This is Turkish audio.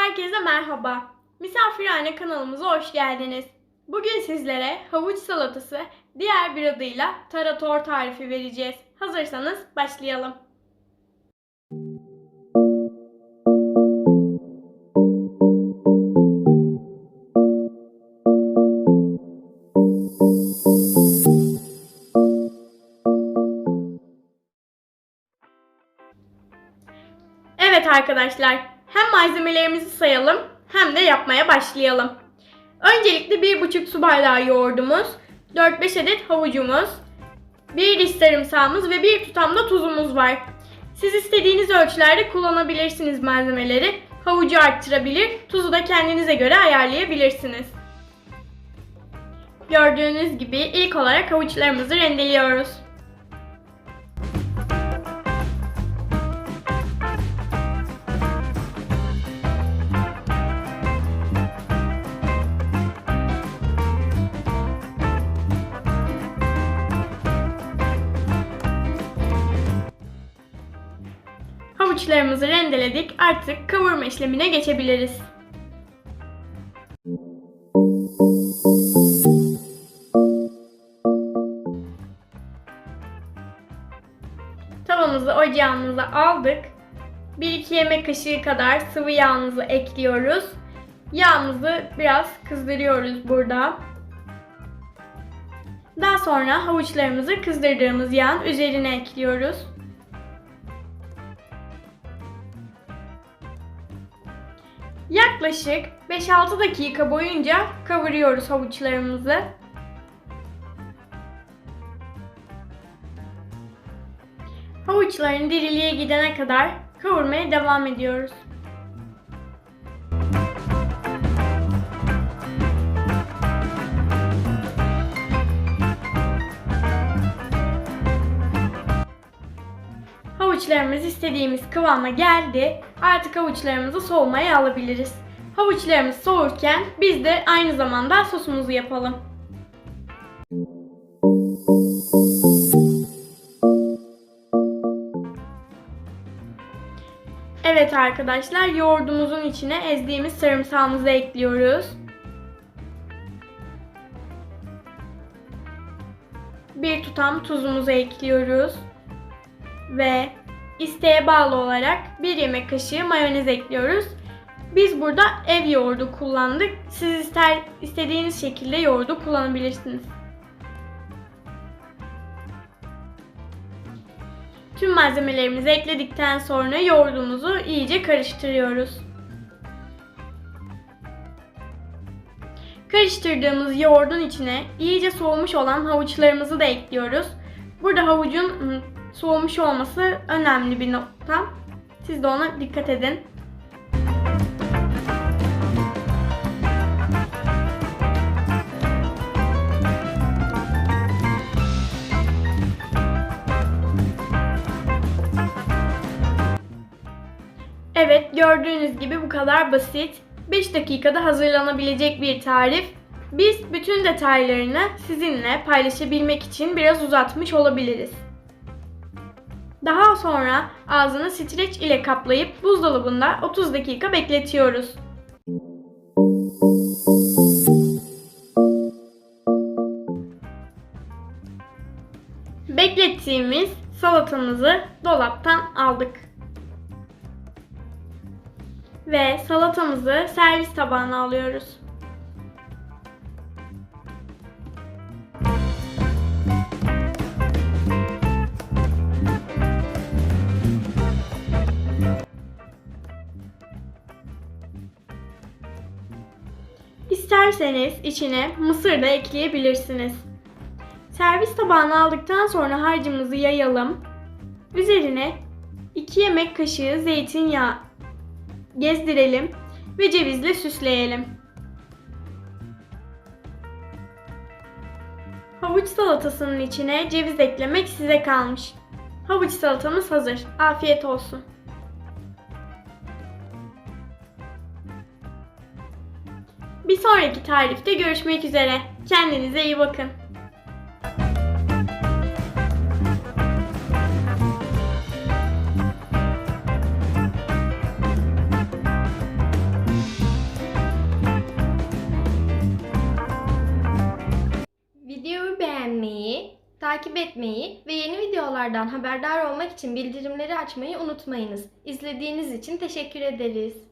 Herkese merhaba. Misafirhane kanalımıza hoş geldiniz. Bugün sizlere havuç salatası, diğer bir adıyla tarator tarifi vereceğiz. Hazırsanız başlayalım. Evet arkadaşlar, hem malzemelerimizi sayalım hem de yapmaya başlayalım. Öncelikle 1,5 su bardağı yoğurdumuz, 4-5 adet havucumuz, 1 diş sarımsağımız ve 1 tutam da tuzumuz var. Siz istediğiniz ölçülerde kullanabilirsiniz malzemeleri. Havucu arttırabilir, tuzu da kendinize göre ayarlayabilirsiniz. Gördüğünüz gibi ilk olarak havuçlarımızı rendeliyoruz. Havuçlarımızı rendeledik. Artık kavurma işlemine geçebiliriz. Tavamızı ocağımıza aldık. 1-2 yemek kaşığı kadar sıvı yağımızı ekliyoruz. Yağımızı biraz kızdırıyoruz burada. Daha sonra havuçlarımızı kızdırdığımız yağın üzerine ekliyoruz. Yaklaşık 5-6 dakika boyunca kavuruyoruz havuçlarımızı. Havuçların diriliğe gidene kadar kavurmaya devam ediyoruz. Havuçlarımız istediğimiz kıvama geldi. Artık havuçlarımızı soğumaya alabiliriz. Havuçlarımız soğurken biz de aynı zamanda sosumuzu yapalım. Evet arkadaşlar yoğurdumuzun içine ezdiğimiz sarımsağımızı ekliyoruz. Bir tutam tuzumuzu ekliyoruz ve isteğe bağlı olarak bir yemek kaşığı mayonez ekliyoruz. Biz burada ev yoğurdu kullandık. Siz ister istediğiniz şekilde yoğurdu kullanabilirsiniz. Tüm malzemelerimizi ekledikten sonra yoğurdumuzu iyice karıştırıyoruz. Karıştırdığımız yoğurdun içine iyice soğumuş olan havuçlarımızı da ekliyoruz. Burada havucun soğumuş olması önemli bir nokta. Siz de ona dikkat edin. Evet gördüğünüz gibi bu kadar basit. 5 dakikada hazırlanabilecek bir tarif. Biz bütün detaylarını sizinle paylaşabilmek için biraz uzatmış olabiliriz. Daha sonra ağzını streç ile kaplayıp buzdolabında 30 dakika bekletiyoruz. Beklettiğimiz salatamızı dolaptan aldık. Ve salatamızı servis tabağına alıyoruz. İsterseniz içine mısır da ekleyebilirsiniz. Servis tabağına aldıktan sonra harcımızı yayalım. Üzerine 2 yemek kaşığı zeytinyağı gezdirelim ve cevizle süsleyelim. Havuç salatasının içine ceviz eklemek size kalmış. Havuç salatamız hazır. Afiyet olsun. Bir sonraki tarifte görüşmek üzere. Kendinize iyi bakın. Videoyu beğenmeyi, takip etmeyi ve yeni videolardan haberdar olmak için bildirimleri açmayı unutmayınız. İzlediğiniz için teşekkür ederiz.